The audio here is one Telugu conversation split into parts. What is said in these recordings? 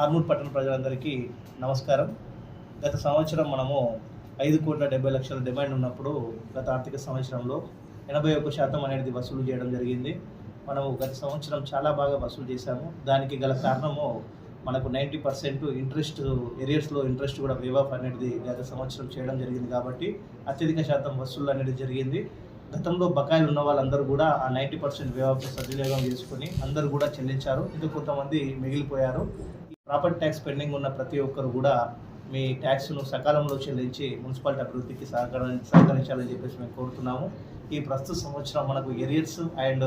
ఆర్మూర్ పట్టణ ప్రజలందరికీ నమస్కారం. గత సంవత్సరం మనము ఐదు కోట్ల డెబ్బై లక్షల డిమాండ్ ఉన్నప్పుడు గత ఆర్థిక సంవత్సరంలో ఎనభై ఒక్క శాతం అనేది వసూలు చేయడం జరిగింది. మనము గత సంవత్సరం చాలా బాగా వసూలు చేశాము. దానికి గల కారణము మనకు నైంటీ పర్సెంట్ ఇంట్రెస్ట్ ఏరియర్స్లో ఇంట్రెస్ట్ కూడా వేవాఫ్ అనేది గత సంవత్సరం చేయడం జరిగింది కాబట్టి అత్యధిక శాతం వసూలు అనేది జరిగింది. గతంలో బకాయిలు ఉన్న వాళ్ళందరూ కూడా ఆ నైంటీ పర్సెంట్ వేవాఫ్ సద్వినియోగం చేసుకుని అందరూ కూడా చెల్లించారు. ఇది కొంతమంది మిగిలిపోయారు. ప్రాపర్టీ ట్యాక్స్ పెండింగ్ ఉన్న ప్రతి ఒక్కరు కూడా మీ ట్యాక్స్ను సకాలంలో చెల్లించి మున్సిపాలిటీ అభివృద్ధికి సహకర సహకరించాలని చెప్పేసి మేము కోరుతున్నాము. ఈ ప్రస్తుత సంవత్సరం మనకు arrears and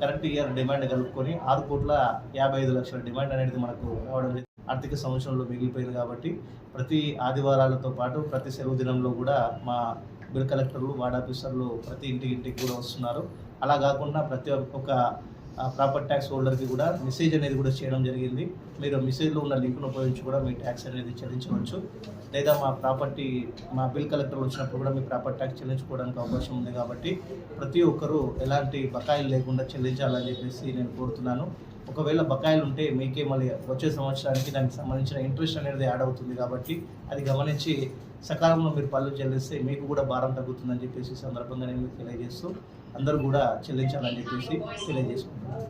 current year demand కలుపుకొని ఆరు కోట్ల యాభై ఐదు లక్షల డిమాండ్ అనేది మనకు రావడం ఆర్థిక సంవత్సరంలో మిగిలిపోయింది కాబట్టి ప్రతి ఆదివారాలతో పాటు ప్రతి సెలవు దినంలో కూడా మా బిల్ కలెక్టర్లు వార్డ్ ఆఫీసర్లు ప్రతి ఇంటికి ఇంటికి కూడా వస్తున్నారు. అలా కాకుండా ప్రతి ఒక్క ప్రాపర్ ట్యాక్స్ హోల్డర్కి కూడా మెసేజ్ అనేది కూడా చేయడం జరిగింది. మీరు మెసేజ్లో ఉన్న లింక్ను ఉపయోగించి కూడా మీ ట్యాక్స్ అనేది చెల్లించవచ్చు. లేదా మా ప్రాపర్టీ మా బిల్ కలెక్టర్ వచ్చినప్పుడు కూడా మీ ప్రాపర్ ట్యాక్స్ చెల్లించుకోవడానికి అవకాశం ఉంది కాబట్టి ప్రతి ఒక్కరూ ఎలాంటి బకాయిలు లేకుండా చెల్లించాలని చెప్పేసి నేను కోరుతున్నాను. ఒకవేళ బకాయిలు ఉంటే మీకే మళ్ళీ వచ్చే సంవత్సరానికి దానికి సంబంధించిన ఇంట్రెస్ట్ అనేది యాడ్ అవుతుంది కాబట్టి అది గమనించి సకాలంలో మీరు పనులు చెల్లిస్తే మీకు కూడా భారం తగ్గుతుందని చెప్పేసి సందర్భంగా నేను మీకు తెలియజేస్తూ అందరూ కూడా చెల్లించాలని చెప్పేసి తెలియజేసుకుంటున్నాను.